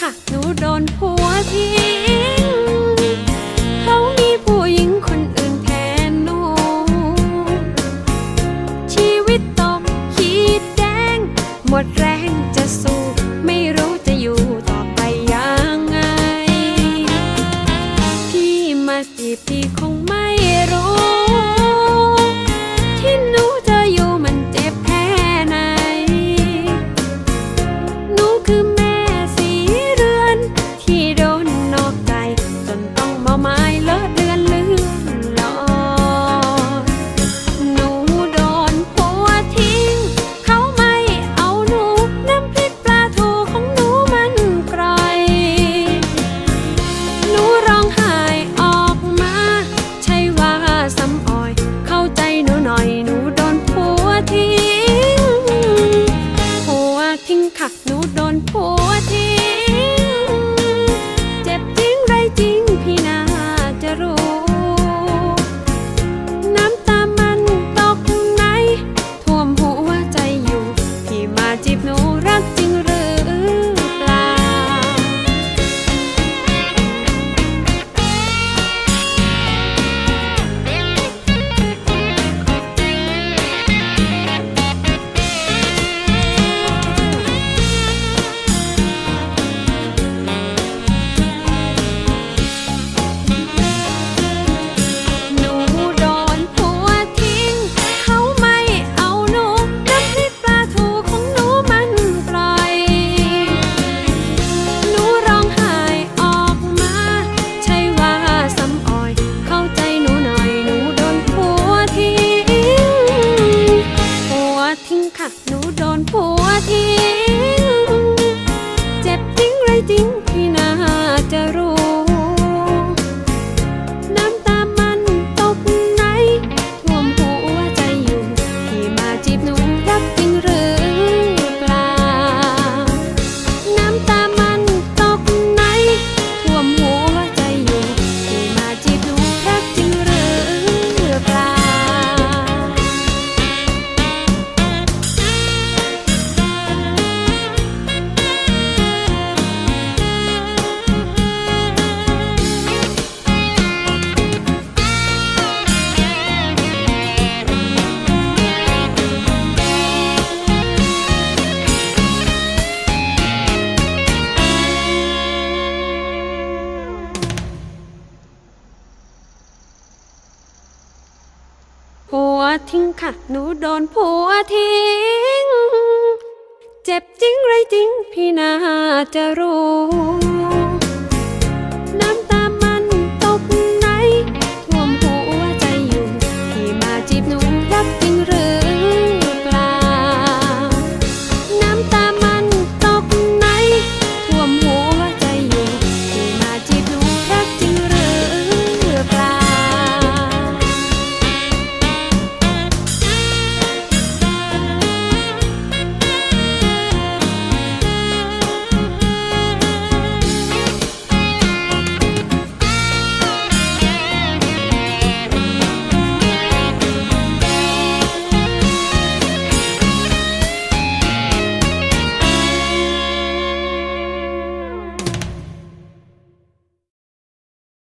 ค่ะ หนูโดนผัวทิ้ ทิ้งค่ะ หนูโดนผัวทิ้ง เจ็บจริงไรจริง พี่น่าจะรู้